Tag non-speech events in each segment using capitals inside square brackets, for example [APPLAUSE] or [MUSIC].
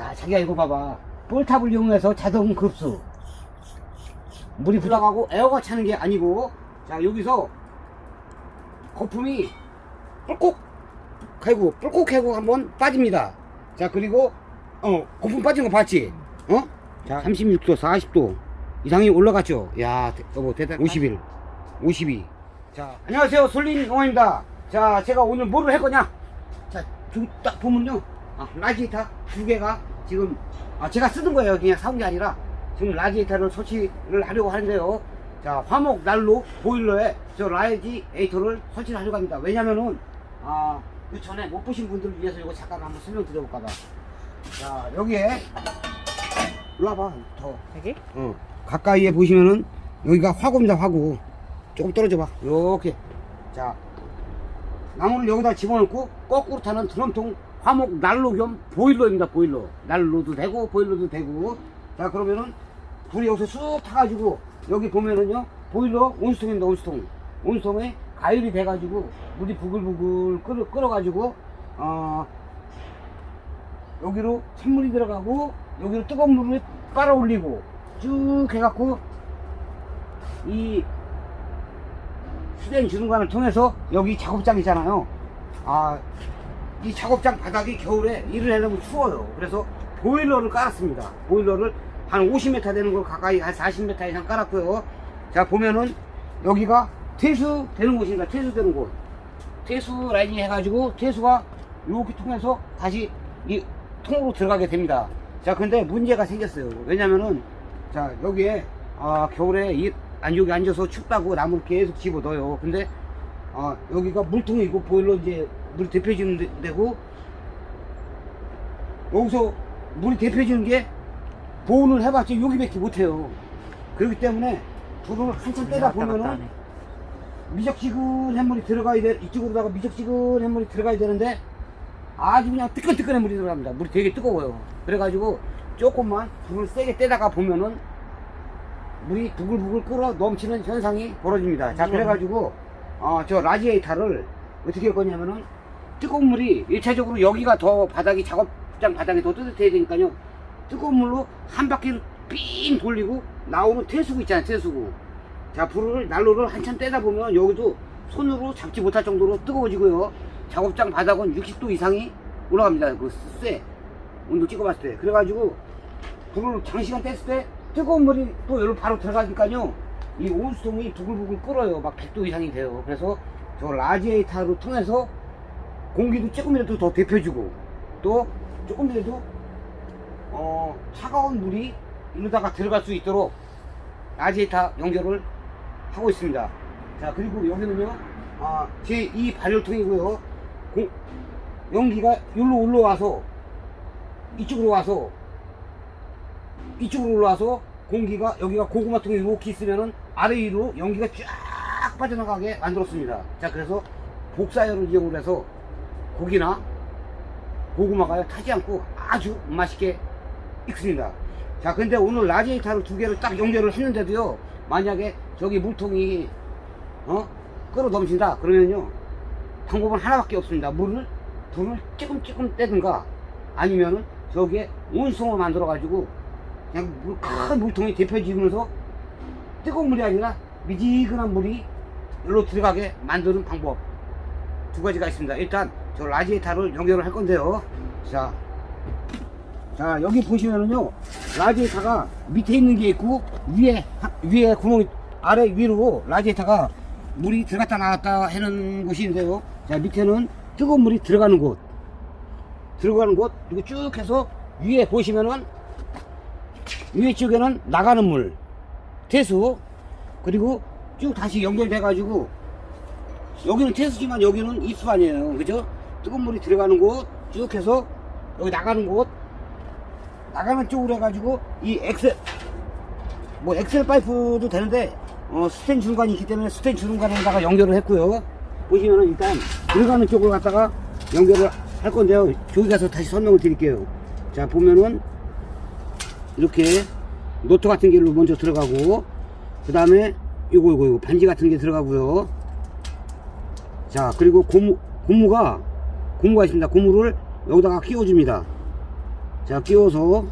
자, 자기가 이거 봐봐. 볼탑을 이용해서 자동 급수. 물이 불어가고 에어가 차는 게 아니고, 자, 여기서 거품이 뿔꼭, 하고, 뿔꼭 하고 한번 빠집니다. 자, 그리고, 어, 거품 빠진 거 봤지? 어? 자, 36도, 40도 이상이 올라갔죠? 야, 대- 여보, 대단, 51, 52. 자, 안녕하세요. 솔린 영화입니다. 자, 제가 오늘 뭐를 할 거냐? 자, 딱 보면요. 아, 라지에이터 두 개가 지금, 아, 제가 쓰던 거예요. 그냥 사온 게 아니라, 지금 라지에이터를 설치를 하려고 하는데요. 자, 화목 난로 보일러에 저 라지에이터를 설치를 하려고 합니다. 왜냐면은, 아, 그 전에 못 보신 분들을 위해서 이거 잠깐 한번 설명드려볼까봐. 자, 여기에, 일로 와봐, 더. 여기? 어, 가까이에 보시면은 여기가 화구입니다 화구 조금 떨어져 봐 이렇게 자 나무를 여기다 집어넣고 거꾸로 타는 드럼통 화목 난로 겸 보일러입니다 보일러. 난로도 되고 보일러도 되고. 자 그러면은 불이 여기서 쑥 타가지고 여기 보면은요 보일러 온수통입니다 온수통. 온수통에 가열이 돼가지고 물이 부글부글 끓어, 끓어가지고 어 여기로 찬물이 들어가고 여기로 뜨거운 물을 빨아 올리고 쭉 해갖고 이 수된 주는 관을 통해서 여기 작업장이잖아요. 아, 이 작업장 바닥이 겨울에 일을 해놓으면 추워요. 그래서 보일러를 깔았습니다. 보일러를 한 50m 되는 걸 가까이 한 40m 이상 깔았고요. 자, 보면은 여기가 퇴수 되는 곳입니다. 퇴수 되는 곳. 퇴수 라인이 해가지고 퇴수가 이렇게 통해서 다시 이 통으로 들어가게 됩니다. 자, 근데 문제가 생겼어요. 왜냐면은, 자, 여기에, 아, 겨울에 이, 안, 여기 앉아서 춥다고 나무를 계속 집어 넣어요. 근데, 아, 여기가 물통이고 보일러 이제 물 데펴주는 데- 데고, 여기서 물이 데펴주는 게 보온을 해봤자 여기밖에 못해요. 그렇기 때문에 불을 한참 떼다 보면은 미적지근한 물이 들어가야 돼 이쪽으로다가 미적지근한 물이 들어가야 되는데 아주 그냥 뜨끈뜨끈한 물이 들어갑니다. 물이 되게 뜨거워요. 그래가지고 조금만 불을 세게 떼다가 보면은 물이 부글부글 끓어 넘치는 현상이 벌어집니다. 자 그래가지고 어, 저 라지에이터를 어떻게 할 거냐면은 뜨거운 물이 일차적으로 여기가 더 바닥이 작업장 바닥이 더 뜨뜻해야 되니까요. 뜨거운 물로 한 바퀴를 삥 돌리고 나오는 퇴수구 있잖아요 퇴수구. 자 불을 난로를 한참 떼다 보면 여기도 손으로 잡지 못할 정도로 뜨거워지고요. 작업장 바닥은 60도 이상이 올라갑니다. 그 쇠. 온도 찍어봤을 때. 그래가지고 불을 장시간 뗐을 때 뜨거운 물이 또 여기로 바로 들어가니까요. 이 온수통이 부글부글 끓어요. 막 100도 이상이 돼요. 그래서 저 라지에이터를 통해서 공기도 조금이라도 더 데펴주고 또 조금이라도 어, 차가운 물이 이러다가 들어갈 수 있도록 라지에이터 연결을 하고 있습니다. 자, 그리고 여기는요, 아, 제이 발열통이고요. 공- 연기가 여기로 올라와서, 이쪽으로 와서, 이쪽으로 올라와서, 공기가, 여기가 고구마통이 이렇게 있으면은 아래 위로 연기가 쫙 빠져나가게 만들었습니다. 자, 그래서 복사열을 이용을 해서 고기나 고구마가 타지 않고 아주 맛있게 익습니다. 자, 근데 오늘 라지에이터를 두 개를 딱 연결을 했는데도요, 만약에 저기 물통이, 어? 끌어 넘친다. 그러면요, 방법은 하나밖에 없습니다. 물을, 불을 조금 떼든가, 아니면은 저기에 온수을 만들어가지고, 그냥 물, 큰 물통이 데펴지면서 뜨거운 물이 아니라 미지근한 물이 여기로 들어가게 만드는 방법. 두 가지가 있습니다. 일단, 저 라지에이터를 연결을 할 건데요. 자, 자 여기 보시면은요 라지에이터가 밑에 있는 게 있고 위에 하- 위에 구멍이 아래 위로 라지에이터가 물이 들어갔다 나왔다 하는 곳인데요. 자 밑에는 뜨거운 물이 들어가는 곳. 들어가는 곳 그리고 쭉 해서 위에 보시면은 위에 쪽에는 나가는 물 퇴수 그리고 쭉 다시 연결돼 가지고 여기는 퇴수지만 여기는 입수 아니에요. 그죠 뜨거운 물이 들어가는 곳 쭉 해서 여기 나가는 곳. 나가는 쪽으로 해가지고 이 엑셀 뭐 엑셀 파이프도 되는데 어, 스텐 중간이 있기 때문에 스텐 중간에다가 연결을 했고요. 보시면은 일단 들어가는 쪽을 갖다가 연결을 할 건데요. 저기 가서 다시 설명을 드릴게요. 자 보면은 이렇게 노트 같은 게로 먼저 들어가고 그 다음에 요거 요거 요거 반지 같은 게 들어가고요. 자 그리고 고무 고무가 고무가 있습니다. 고무를 여기다가 끼워줍니다. 자 끼워서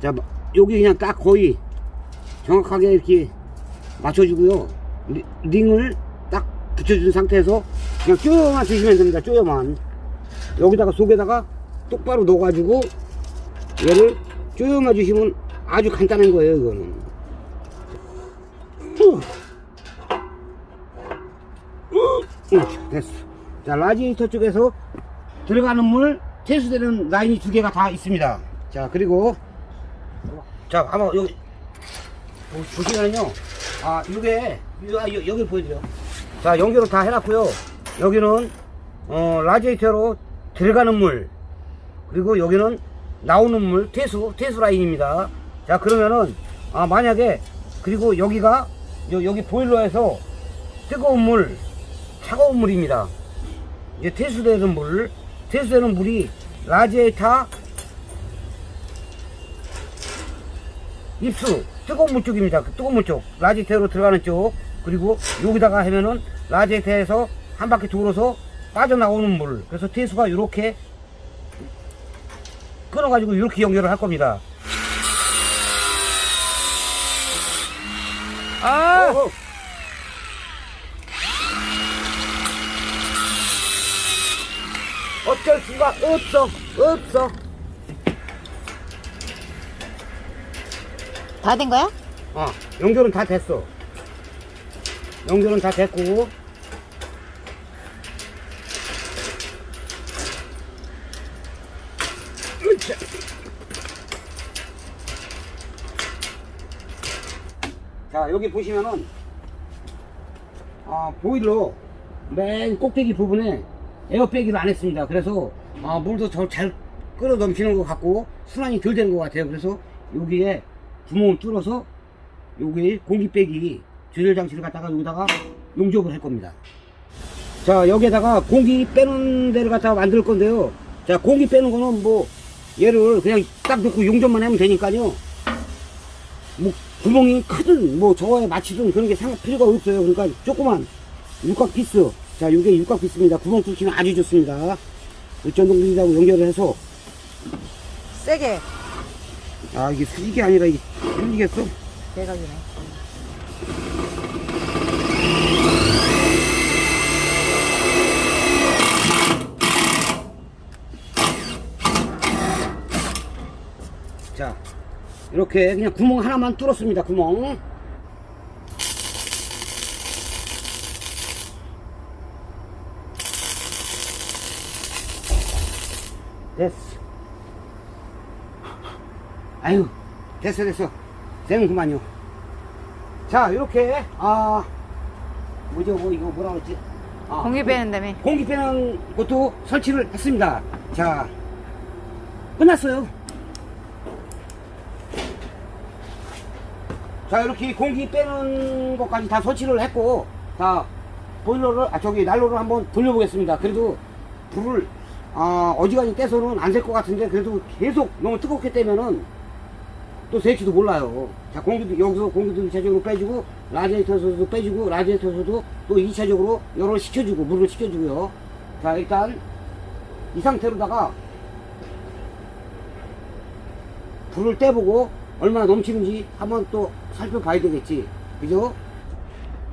자 여기 그냥 딱 거의 정확하게 이렇게 맞춰주고요. 리- 링을 딱 붙여준 상태에서 그냥 쪼여만 주시면 됩니다. 쪼여만 여기다가 속에다가 똑바로 넣어가지고 얘를 쪼여만 주시면 아주 간단한 거예요 이거는. 후. 후, 됐어 자 라지에이터 쪽에서 들어가는 물 퇴수되는 라인이 두 개가 다 있습니다. 자 그리고 자 한번 여기 보- 보시면은요. 아 이게 아, 여, 여기 보여드려. 자 연결을 다 해놨고요. 여기는 어 라지에이터로 들어가는 물 그리고 여기는 나오는 물 퇴수 퇴수 라인입니다. 자 그러면은 아 만약에 그리고 여기가 여, 여기 보일러에서 뜨거운 물 차가운 물입니다 이제 퇴수되는 물 퇴수되는 물이 라지에이터 입수 뜨거운 물 쪽입니다. 그 뜨거운 물 쪽. 라지테로 들어가는 쪽. 그리고 여기다가 하면은 라지테에서 한 바퀴 돌아서 빠져나오는 물. 그래서 퇴수가 이렇게 끊어가지고 이렇게 연결을 할 겁니다. 아! 어허. 어쩔 수가 없어. 없어. 다 된 거야? 어, 연결은 다 됐어. 연결은 다 됐고. 으쌰. 자, 여기 보시면은, 아, 보일러 맨 꼭대기 부분에 에어백을 안 했습니다. 그래서, 아, 물도 더잘 끌어 넘치는 것 같고, 순환이 덜 되는 것 같아요. 그래서 여기에 구멍을 뚫어서 여기 공기빼기 조절 장치를 갖다가 여기다가 용접을 할 겁니다. 자 여기에다가 공기 빼는 데를 갖다가 만들 건데요. 자 공기 빼는 거는 뭐 얘를 그냥 딱 넣고 용접만 하면 되니까요. 뭐 구멍이 크든 뭐 저거에 맞추든 그런 게 상관 필요가 없어요. 그러니까 조그만 육각 피스. 자 이게 육각 피스입니다. 구멍 뚫기는 아주 좋습니다. 전동등이라고 연결을 해서 세게. 아 이게 수직이 아니라 이게 흘리겠어? 대각이네. 자, 이렇게 그냥 구멍 하나만 뚫었습니다. 구멍. 됐어. 아유, 됐어, 됐어. 되는 그만요. 자, 이렇게, 아, 뭐죠, 뭐, 이거 뭐라 그랬지? 아, 공기 빼는 다음에. 공기 빼는 것도 설치를 했습니다. 자, 끝났어요. 자, 이렇게 공기 빼는 것까지 다 설치를 했고, 자, 보일러를, 아, 저기, 난로를 한번 돌려보겠습니다. 그래도 불을, 아, 어지간히 떼서는 안될것 같은데, 그래도 계속 너무 뜨겁게 떼면은 또 될지도 몰라요. 자, 공기도, 여기서 공기도 2차적으로 빼주고, 라디에이터에서도 빼주고, 라디에이터에서도 또 2차적으로 열을 식혀주고, 물을 식혀주고요. 자, 일단, 이 상태로다가, 불을 떼보고, 얼마나 넘치는지 한번 또 살펴봐야 되겠지. 그죠?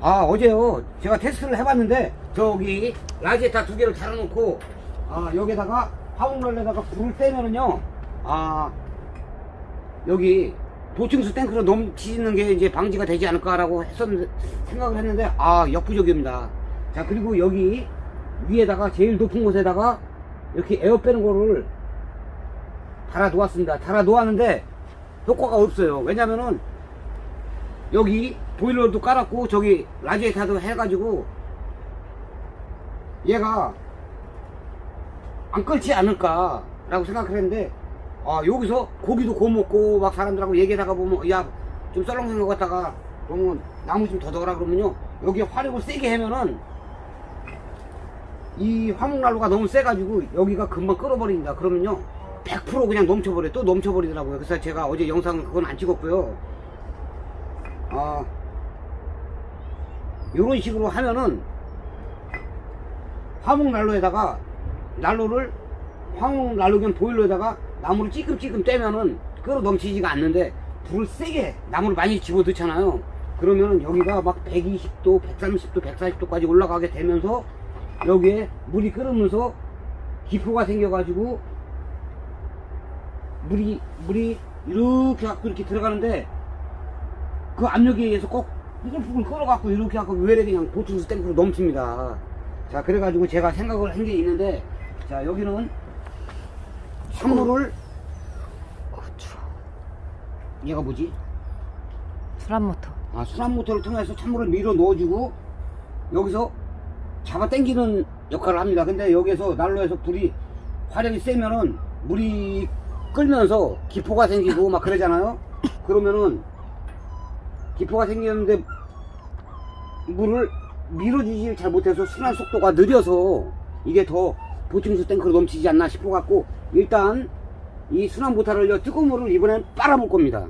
아, 어제요. 제가 테스트를 해봤는데, 저기, 라디에이터 두 개를 달아놓고, 아, 여기다가, 화물rol에다가 불을 떼면은요, 아, 여기 도층수 탱크로 넘치는 게 이제 방지가 되지 않을까라고 했었는데 생각을 했는데 아 역부족입니다. 자 그리고 여기 위에다가 제일 높은 곳에다가 이렇게 에어 빼는 거를 달아 놓았습니다. 달아 놓았는데 효과가 없어요. 왜냐면은 여기 보일러도 깔았고 저기 라디에이터도 해가지고 얘가 안 끓지 않을까라고 생각을 했는데 아 여기서 고기도 구워 먹고 막 사람들하고 얘기하다가 보면 야 좀 썰렁한 것 같다가 그러면 나무 좀더 넣어라 그러면요. 여기 화력을 세게 하면은 이 화목난로가 너무 세가지고 여기가 금방 끓어버립니다 그러면요. 100% 그냥 넘쳐버려. 또 넘쳐버리더라고요. 그래서 제가 어제 영상 그건 안 찍었고요. 아 이런 식으로 하면은 화목난로에다가 난로를 화목난로 겸 보일러에다가 나무를 찌끔찌끔 떼면은 끌어 넘치지가 않는데 불을 세게 나무를 많이 집어 넣잖아요. 그러면은 여기가 막 120도, 130도, 140도까지 올라가게 되면서 여기에 물이 끓으면서 기포가 생겨가지고 물이 물이 이렇게 갖고 이렇게 들어가는데 그 압력에 의해서 꼭 푸글푸글 끓어갖고 이렇게 갖고 외래 그냥 보충수 탱크로 넘칩니다. 자 그래가지고 제가 생각을 한 게 있는데 자 여기는 찬물을 어, 추워. 얘가 뭐지? 수란 모터. 아, 수납 모터를 통해서 찬물을 밀어 넣어주고 여기서 잡아 당기는 역할을 합니다. 근데 여기에서 난로에서 불이 화력이 세면은 물이 끓면서 기포가 생기고 막 그러잖아요. 그러면은 기포가 생기는데 물을 밀어주지 잘 못해서 순환 속도가 느려서 이게 더 보충수 탱크로 넘치지 않나 싶어 갖고 일단 이 순환 모터를 뜨거운 물을 이번엔 빨아볼 겁니다.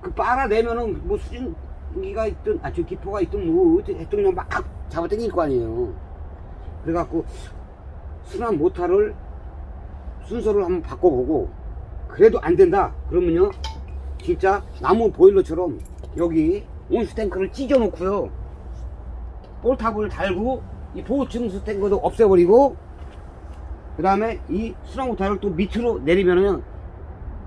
그 빨아내면은 뭐 수증기가 있든 아저 기포가 있든 뭐 그냥 막 잡아 당길 거 아니에요. 그래갖고 순환 모터를 순서를 한번 바꿔보고 그래도 안 된다. 그러면요 진짜 나무 보일러처럼 여기 온수 탱크를 찢어 놓고요. 볼탑을 달고 이 보호층수 탱크도 없애버리고 그 다음에 이 순환 모터를 또 밑으로 내리면은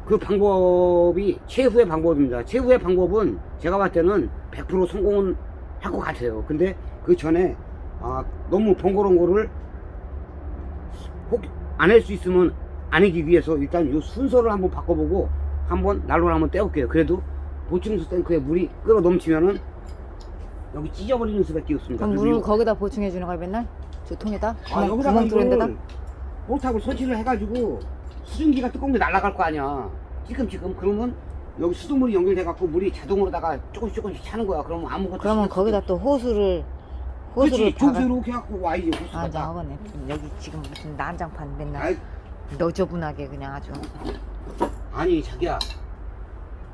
그 방법이 최후의 방법입니다. 최후의 방법은 제가 봤을 때는 100% 성공은 할 것 같아요. 근데 그 전에 아, 너무 번거로운 거를 혹 안 할 수 있으면 안 하기 위해서 일단 이 순서를 한번 바꿔보고 한번 난로를 한번 떼볼게요. 그래도 보충수 탱크에 물이 끓어 넘치면은 여기 찢어버리는 수밖에 없습니다. 그럼 그리고 물을 요- 거기다 보충해 주는 거야 맨날? 저 통에다? 아, 구멍, 여기다가 구멍 뚫은 데다? 이걸 볼탑을 설치를 해가지고 수증기가 게 날아갈 거 아니야. 찌끔찌끔. 그러면 여기 수돗물이 연결돼갖고 물이 자동으로다가 조금씩 조금씩 차는 거야. 그러면 아무것도 그러면 신경 거기다. 또 호수를 호수를 그렇지. 박아. 조수로 이렇게 해갖고 와야지. 호수가 아 다. 나오겠네. 무슨 여기 지금 무슨 난장판 맨날 아이, 너저분하게 그냥 아주. 아니 자기야.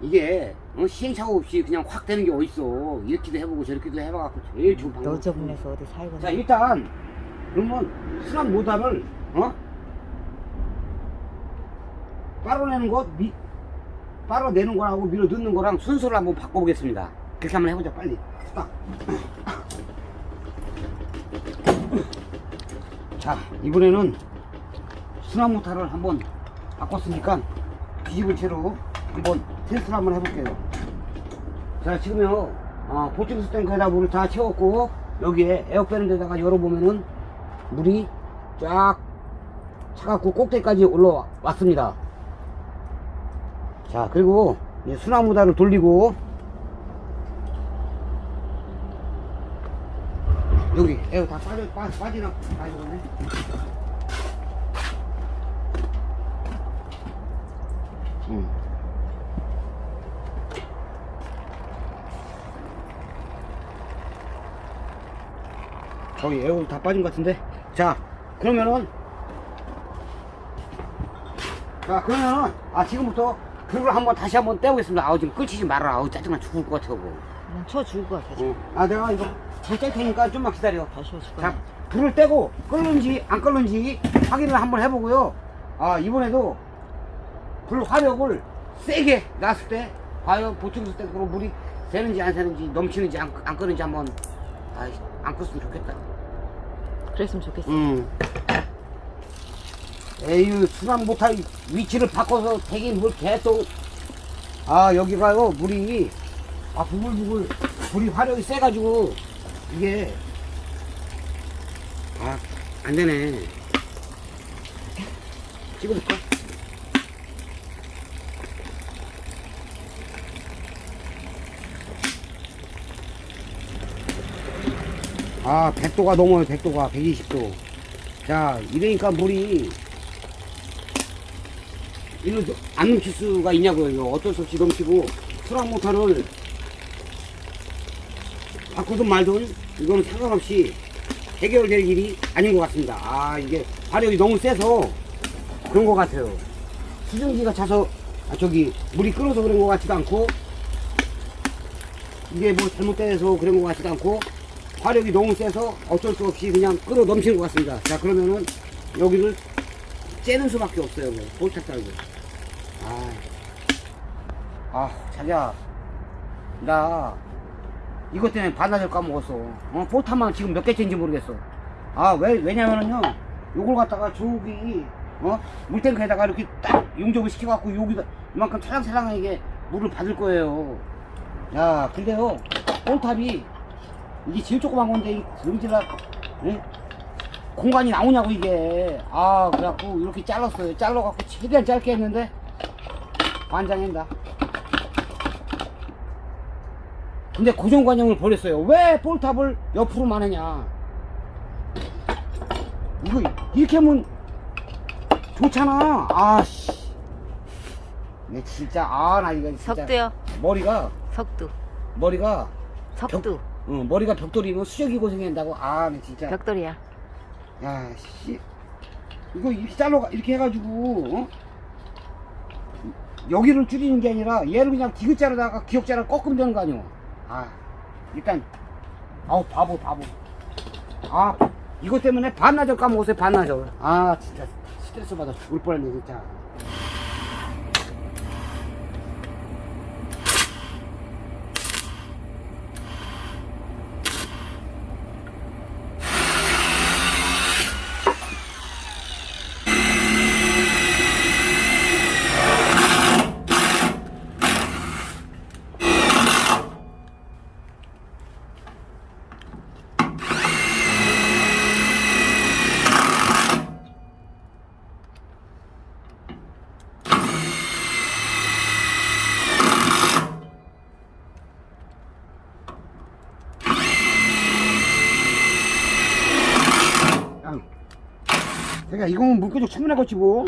이게 어, 시행착오 없이 그냥 확 되는 게 어딨어. 이렇게도 해보고 저렇게도 해봐갖고 제일 좋은 방법. 너 저분해서 어디 살고. 자 일단 그러면 순환 모달을 어? 빨아내는 거 미, 빨아내는 거라고 밀어 넣는 거랑 순서를 한번 바꿔보겠습니다 그렇게 한번 해보자 빨리 딱. 자 이번에는 순환 모터를 한번 바꿨으니까 뒤집은 채로 한번 테스트를 한번 해볼게요. 자 지금요. 어, 보충수 탱크에다 물을 다 채웠고 여기에 에어 빼는 데다가 열어보면은 물이 쫙 차갖고 꼭대기까지 올라왔습니다. 자 그리고 이제 수나무다를 돌리고 여기 에어 다 빠져 빠, 빠지나 빠지네. 음. 저기 에어 다 빠진 것 같은데 자 그러면은 자 그러면은 아 지금부터 불을 한번 다시 한번 떼보겠습니다 아우 지금 끓이지 말아라 아우 짜증나 죽을 것 같아 뭐. 그냥 쳐 죽을 것 같아. 어. 아 내가 이거 불 뗄 테니까 좀만 기다려 다시 자 거야. 불을 떼고 끓는지 안 끓는지 확인을 한번 해보고요 아 이번에도 불 화력을 세게 놨을 때 과연 보충수 탱크로 물이 새는지 안 새는지 넘치는지 안, 안 끓는지 한번 아, 안 껐으면 좋겠다 그랬으면 좋겠어. 음. 에휴, 수납 못할 위치를 바꿔서 되긴 뭘 계속. 아, 여기가요, 물이, 아, 부글부글, 불이 화력이 세가지고, 이게, 아, 안 되네. 찍어볼까? 아, 100도가 넘어요, 100도가. 120도. 자, 이러니까 물이, 이거 안 넘칠 수가 있냐고요. 이거 어쩔 수 없이 넘치고, 수락 모터를 바꾸든 말든, 이거는 상관없이 해결될 일이 아닌 것 같습니다. 아, 이게 화력이 너무 세서 그런 것 같아요. 수증기가 차서, 아, 저기, 물이 끓어서 그런 것 같지도 않고, 이게 뭐 잘못돼서 그런 것 같지도 않고, 화력이 너무 세서 어쩔 수 없이 그냥 끌어 넘치는 것 같습니다. 자, 그러면은 여기를 째는 수밖에 없어요. 뭐. 볼탑 달고. 아, 아, 자기야, 나 이것 때문에 반나절 까먹었어. 어, 볼탑만 지금 몇 개째인지 모르겠어. 아, 왜, 왜냐면은요, 요걸 갖다가 저기, 어, 물탱크에다가 이렇게 딱 용접을 시켜갖고 여기다 이만큼 찰랑찰랑하게 물을 받을 거예요. 야, 근데요, 볼탑이 이게 제일 조그만 건데, 이 금지라, 예? 공간이 나오냐고, 이게. 아, 그래갖고 이렇게 잘랐어요. 잘라갖고 최대한 짧게 했는데, 반장한다. 근데 고정관념을 버렸어요. 왜 볼탑을 옆으로만 하냐. 이거 이렇게 하면 좋잖아. 아씨. 내 진짜 아 나 이거 진짜 석두요. 머리가 석두. 머리가 석두. 어, 머리가 벽돌이면 수족이 고생한다고? 아 나 진짜. 벽돌이야. 야 씨. 이거 이렇게 잘라 이렇게 해가지고 어? 여기를 줄이는 게 아니라 얘를 그냥 디귿자로다가 기역자를 꺾으면 되는 거 아니오? 아 일단 아우 바보 바보. 아 이것 때문에 반나절 까먹었어요 반나절. 아 진짜 스트레스 받아 죽을 뻔했네 진짜 야, 그러니까 이거는 물고기 충분하겠지 뭐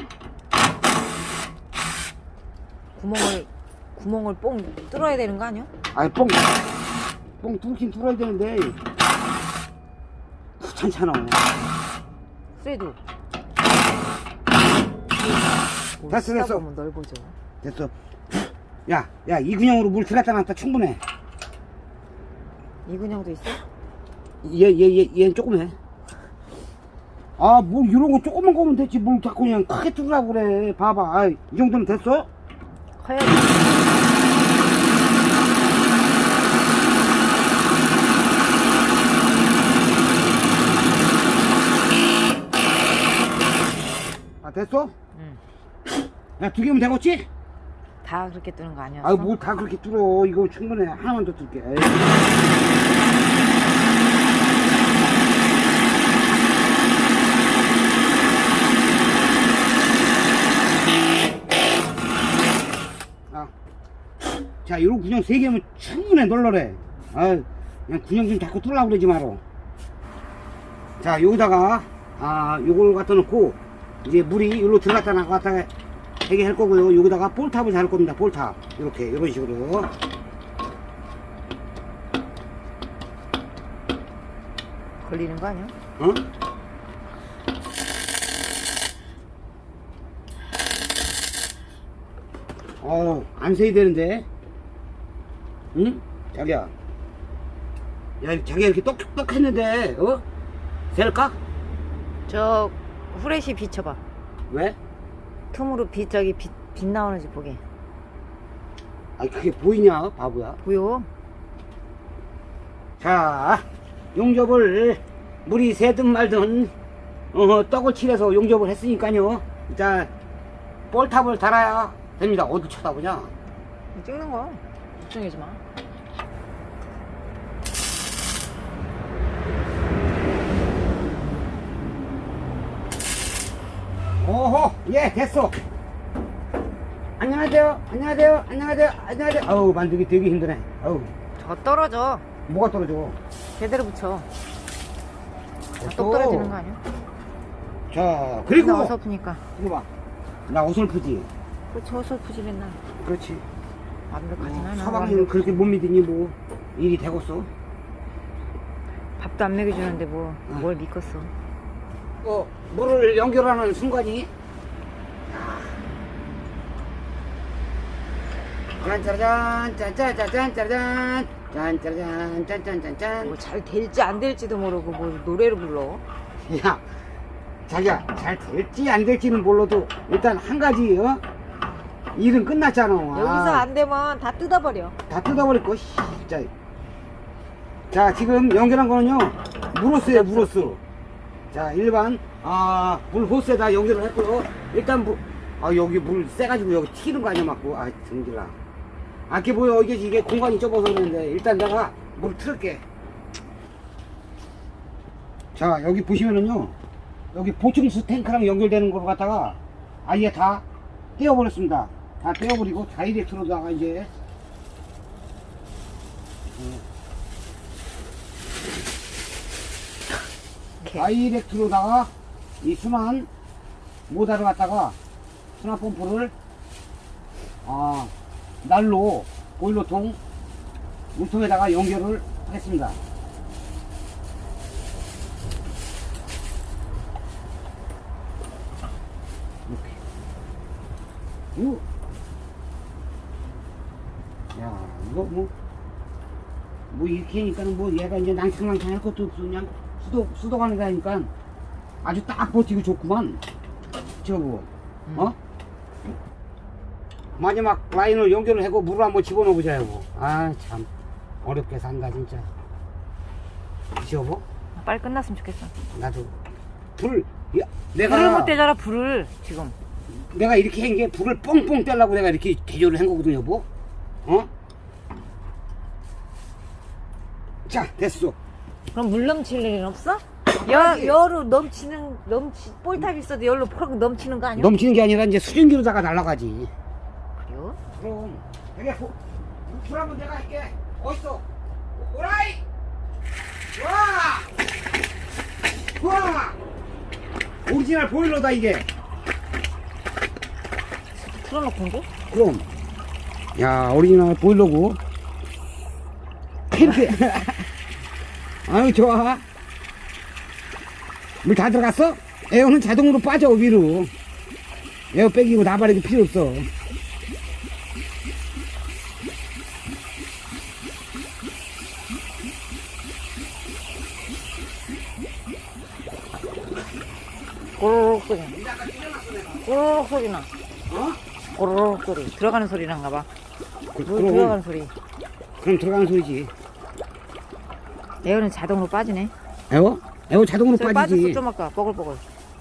구멍을 구멍을 뽕 뚫어야 되는 거 아니야? 아이 뽕, 뽕 뚫긴 뚫어야 되는데 귀찮잖아 그래도. 뭐 됐어, 쓰다 됐어. 보면 넓어져. 됐어 야, 야, 이 근형으로 물 들어갔다 놨다 충분해 이근형도 있어? 얘, 얘, 얘, 얘는 조금 해. 아, 뭘 이런 거 조금만 거면 됐지. 뭘 자꾸 그냥 크게 뚫으라고 그래. 봐봐. 아이, 이 정도면 됐어? 커야지. 아, 됐어? 응. 야, 두 개면 되겠지? 다 그렇게 뜨는 거 아니었어? 아이, 뭘다 그렇게 뚫어. 이거 충분해. 하나만 더 뚫게. 에이. 자, 요런 군형 세 개면 충분해, 널널해. 아 그냥 군형 좀 자꾸 뚫으려고 그러지 마라. 자, 여기다가, 아, 요걸 갖다 놓고, 이제 물이 여기로 들어갔다 나갔다 되게 할 거고요. 여기다가 볼탑을 달 겁니다. 볼탑. 이렇게, 이런 식으로. 걸리는 거 아니야? 어? 어, 안 세야 되는데. 응? 자기야. 야, 자기가 이렇게 똑똑 했는데, 어? 셀까? 저 후레쉬 비춰봐. 왜? 틈으로 빛 저기 빛, 빛 나오는지 보게. 아니, 그게 보이냐, 바보야. 보여? 자, 용접을 물이 새든 말든 어, 떡을 칠해서 용접을 했으니까요. 자, 볼탑을 달아야 됩니다. 어디 쳐다보냐? 찍는 거. 걱정하지 마. 오호, 예, 됐어. 안녕하세요, 안녕하세요, 안녕하세요, 안녕하세요. 아우, 만들기 되게 힘드네. 아우, 저거 떨어져. 뭐가 떨어져? 제대로 붙여. 똑 떨어지는 거 아니야? 자, 그리고, 어설프니까. 이거 봐. 나 어설프지? 그렇지 어설프지 맨날. 그렇지. 완벽하진 어, 않아. 서방님 그렇게 못 믿으니 뭐, 일이 되겠어? 밥도 안 먹여주는데 뭐 뭘 믿겠어. 어, 물을 연결하는 순간이 짠짜잔 짠짜잔 짠짜잔 짠짜잔 짠짠짠짠 뭐잘 될지 안 될지도 모르고 뭐 노래를 불러. 야 자기야 잘 될지 안 될지는 몰라도 일단 한 가지 어? 일은 끝났잖아 여기서 아, 안 되면 다 뜯어버려. 다 뜯어버릴 거 씨, 진짜 자 지금 연결한 거는요 무로스예요 무로스 자 일반 아 물 호스에다 연결을 했고요. 일단 무, 아 여기 물 세가지고 여기 튀는 거 아니야 맞고. 아아 이게 뭐야 이게 이게 공간이 좁아서 그러는데 일단 내가 물 틀을게. 자 여기 보시면은요. 여기 보충수 탱크랑 연결되는 거로 갖다가 아예 다 떼어버렸습니다. 다 떼어버리고 다이렉트로다가 이제 다이렉트로다가 이 순환 모다를 갖다가 순환 펌프를 아 날로 보일러통 물통에다가 연결을 하겠습니다. 이렇게. 요. 야, 이거 뭐, 뭐 이렇게 하니까는 뭐 얘가 이제 낭창낭창 할 것도 없어. 그냥 수도, 수도관에 다니까 아주 딱 버티고 좋구만. 저거, 어? 마지막 라인을 연결을 하고 물을 한번 집어넣어 보자고. 아, 참. 어렵게 산다, 진짜. 여보? 빨리 끝났으면 좋겠어. 나도. 불, 야, 내가. 불을 못 떼잖아 불을 지금. 내가 이렇게 한 게 불을 뻥뻥 떼려고 내가 이렇게 개조를 한 거거든, 여보. 어? 자, 됐어. 그럼 물 넘칠 일은 없어? 여, 여로 넘치는 넘치 볼탑 있어도 열로 퍽 넘치는 거 아니야? 넘치는 게 아니라 이제 수증기로다가 날아가지. 그래요? 그럼 여기 보, 불 한번 내가 할게. 어딨어? 오라이! 와! 와! 오리지널 보일러다 이게. 틀어놓고 온게? 그럼. 야, 오리지널 보일러고. [LAUGHS] 이렇게. 아유, 좋아. 물 다 들어갔어? 에어는 자동으로 빠져, 위로. 에어 빼기고 나발이고 필요 없어. 꼬르륵 소리. 꼬르륵 소리 나. 어? 꼬르륵 소리. 들어가는 소리 난가 봐. 그, 물 들어가는 소리. 그럼 들어가는 소리지. 에어는 자동으로 빠지네. 에어? 에어 자동으로 저기 빠지지. 빠졌어 좀 아까 뽀글뽀글.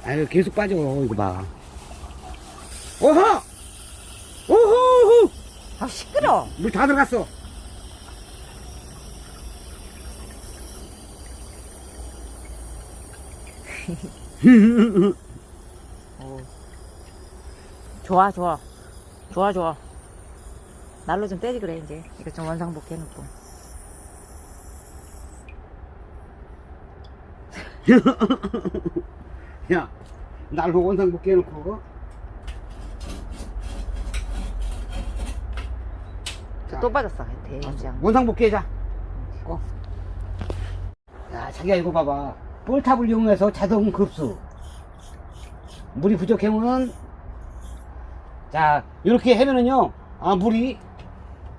아유, 계속 빠져. 이거 봐. 오호! 오호! 아 시끄러. 물 다 들어갔어. [LAUGHS] 어. 좋아 좋아 좋아 좋아. 날로 좀 떼지 그래 이제. 이거 좀 원상복귀 해놓고. [LAUGHS] 야, 날 보고 원상 복귀 해놓고. 자, 또 빠졌어 대장. 원상 복귀하자. 어. 야, 자기야 이거 봐봐. 볼탑을 이용해서 자동 급수. 물이 부족하면은 자 이렇게 하면은요, 아 물이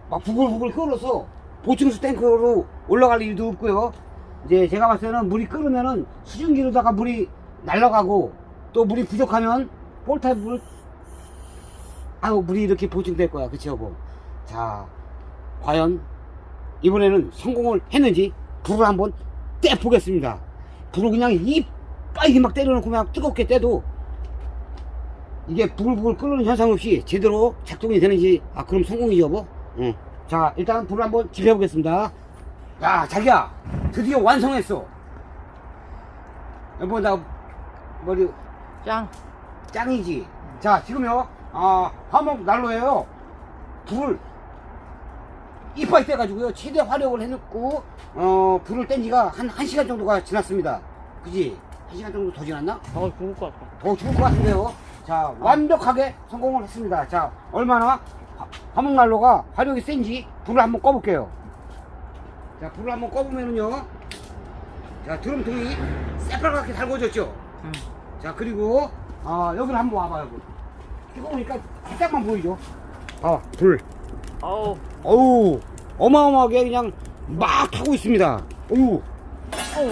막 부글부글 끓어서 보충수 탱크로 올라갈 일도 없고요. 이제 제가 봤을 때는 물이 끓으면은 수증기로다가 물이 날아가고 또 물이 부족하면 볼탑을 아우 물이 이렇게 보충될 거야, 그치 여보? 자, 과연 이번에는 성공을 했는지 불을 한번 떼 보겠습니다. 불을 그냥 이빨게 막 때려놓고 그냥 뜨겁게 떼도 이게 부글부글 끓는 현상 없이 제대로 작동이 되는지 아 그럼 성공이죠 여보? 응. 자 일단 불을 한번 지펴보겠습니다. 야 자기야 드디어 완성했어. 여보 나 머리 짱. 짱이지. 자, 지금요, 아, 화목 난로에요. 불을 이빨 떼가지고요, 최대 화력을 해놓고, 어, 불을 뗀 지가 한, 한 시간 정도가 지났습니다. 그지? 한 시간 정도 더 지났나? 어 죽을 것 같아. 더 죽을 것 같은데요. 자, 완벽하게 성공을 했습니다. 자, 얼마나 화- 화목 난로가 화력이 센지 불을 한번 꺼볼게요. 자, 불을 한번 꺼보면은요, 자, 드럼통이 새빨갛게 달궈졌죠? 응. 자 그리고 아 여기를 한번 와봐요 이거 보니까 살짝만 보이죠 아 불 어우. 어우 어마어마하게 그냥 막 타고 있습니다 어우 어우.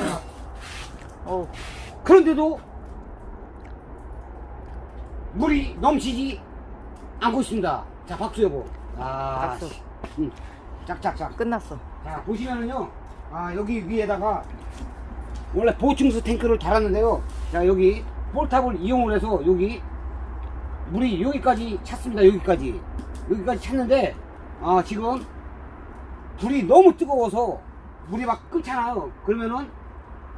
어우. 그런데도 물이 넘치지 않고 있습니다. 자, 박수 여보. 아, 박수. 씨. 음, 짝짝짝. 끝났어. 자, 보시면은요, 아, 여기 위에다가 원래 보충수 탱크를 달았는데요. 자, 여기 볼탑을 이용을 해서 여기 물이 여기까지 찼습니다. 여기까지. 여기까지 찼는데, 아, 지금 불이 너무 뜨거워서 물이 막 끓잖아요. 그러면은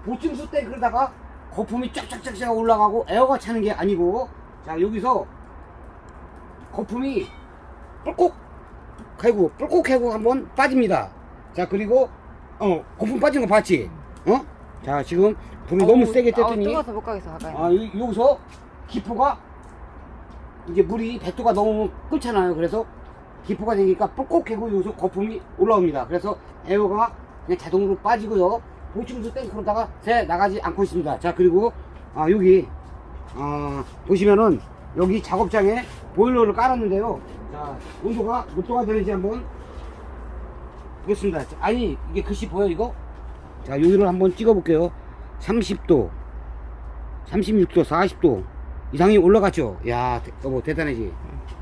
보충수 탱크에다가 거품이 쫙쫙쫙쫙 올라가고 에어가 차는 게 아니고, 자, 여기서 거품이 뿔꼭 해고 뿔꼭 해고 한번 빠집니다. 자 그리고 어 거품 빠진 거 봤지? 어? 자 지금 불을 너무 세게 아우, 뗐더니 뜨거워서 못 가겠어 가까이. 아 여- 여기서 기포가 이제 물이 배수가 너무 끓잖아요. 그래서 기포가 되니까 뿔꼭 해고 여기서 거품이 올라옵니다. 그래서 에어가 그냥 자동으로 빠지고요. 보충수 탱크로다가 새 나가지 않고 있습니다. 자 그리고 아 여기 아 보시면은 여기 작업장에 보일러를 깔았는데요. 자 온도가 몇 도가 되는지 한번 보겠습니다. 자, 아니 이게 글씨 보여 이거? 자 여기를 한번 찍어볼게요. 30도, 36도, 40도 이상이 올라갔죠. 야 대- 여보 대단하지.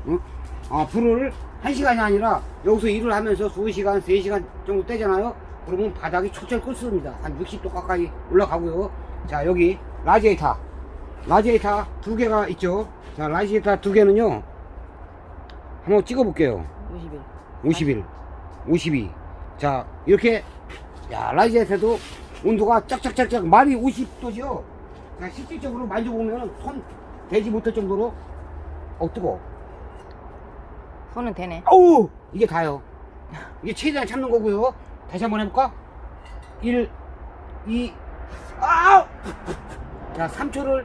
어? 아 불을 한 시간이 아니라 여기서 일을 하면서 2시간, 3시간 정도 떼잖아요. 그러면 바닥이 초철 끓습니다. 한 60도 가까이 올라가고요. 자 여기 라지에이터, 라지에이터 두 개가 있죠. 자 라지에이터 두 개는요. 한번 찍어볼게요. 50일. 51, 52. 자, 이렇게, 야, 라이즈에서도 온도가 짝짝짝짝 말이 50도죠? 자, 실질적으로 만져보면 손 대지 못할 정도로, 어, 뜨거. 손은 되네. 아우! 이게 다요. 이게 최대한 참는 거고요. 다시 한번 해볼까? 1, 2, 아우! 자, 3초를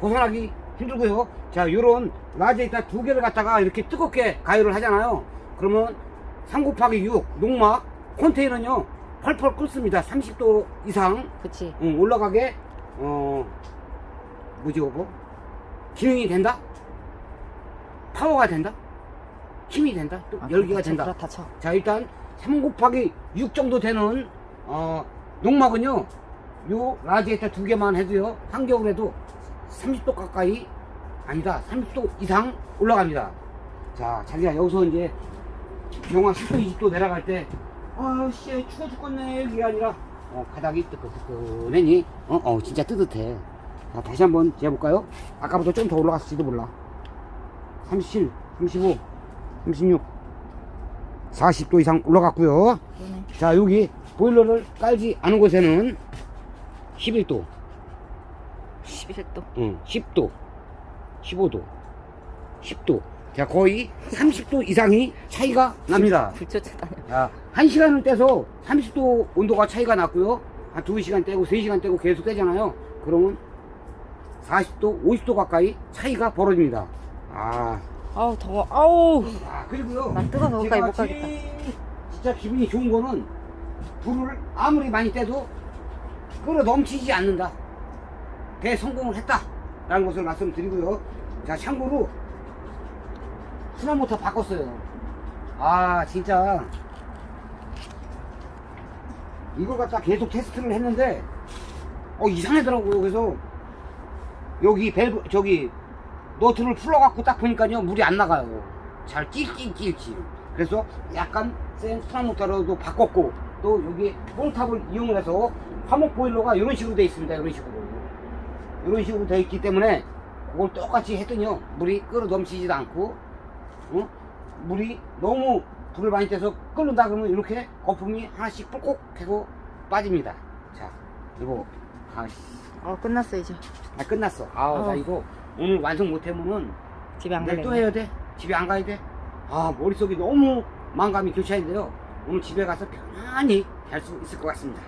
벗어나기 힘들고요. 자, 요런 라제이타 두 개를 갖다가 이렇게 뜨겁게 가열을 하잖아요. 그러면 3 곱하기 6 농막 컨테이너는요 펄펄 끓습니다. 30도 이상 그치. 응, 올라가게 어 뭐지 이거 기능이 된다? 파워가 된다? 힘이 된다? 또 아, 열기가 그렇다, 된다? 그렇다 쳐. 자 일단 3 곱하기 6 정도 되는 어, 농막은요 요 라지에타 두 개만 해도요 한겨울에도 30도 가까이 아니다 30도 이상 올라갑니다 자 자기가 여기서 이제 영하 10도 20도 내려갈 때 아씨 추워 죽겠네 이게 아니라 어, 바닥이 뜨끈뜨끈하니 어, 어 진짜 뜨뜻해 자 다시 한번 재볼까요 아까보다 좀더 올라갔을지도 몰라 37 35 36 40도 이상 올라갔고요. 그러네. 자 여기 보일러를 깔지 않은 곳에는 11도, 11도. 응, 10도, 15도, 10도. 자 거의 30도 이상이 차이가 납니다. [LAUGHS] 불 쫓아다녀. 자, 한 시간을 떼서 30도 온도가 차이가 났고요. 한 2시간 떼고 3시간 떼고 계속 떼잖아요. 그러면 40도, 50도 가까이 차이가 벌어집니다. 아, 아우 더워. 아우. 아 그리고요. 난 뜨거워서 가까이 제가 못 가겠다. 진짜 기분이 좋은 거는 불을 아무리 많이 떼도 끓어 넘치지 않는다. 대성공을 했다 라는 것을 말씀드리고요. 자 참고로 순환 모터 바꿨어요. 아 진짜 이걸 갖다 계속 테스트를 했는데 어 이상하더라고요. 그래서 여기 밸브 저기 너트를 풀어갖고 딱 보니까요 물이 안 나가요. 잘 낄낄낄낄. 그래서 약간 센 순환 모터로도 바꿨고 또 여기 볼탑을 이용을 해서 화목 보일러가 이런 식으로 돼 있습니다. 이런 식으로 이런 식으로 돼 있기 때문에 그걸 똑같이 했더니요 물이 끓어 넘치지도 않고 어? 물이 너무 불을 많이 떼서 끓는다 그러면 이렇게 거품이 하나씩 뿔꼭 하고 빠집니다. 자 이거 아, 씨. 어 끝났어 이제. 아 끝났어. 아, 나 어. 이거 오늘 완성 못하면은 집에 안 내일. 또 해야 돼. 집에 안 가야 돼. 아 머릿속이 너무 망감이 교차인데요. 오늘 집에 가서 편안히 잘 수 있을 것 같습니다.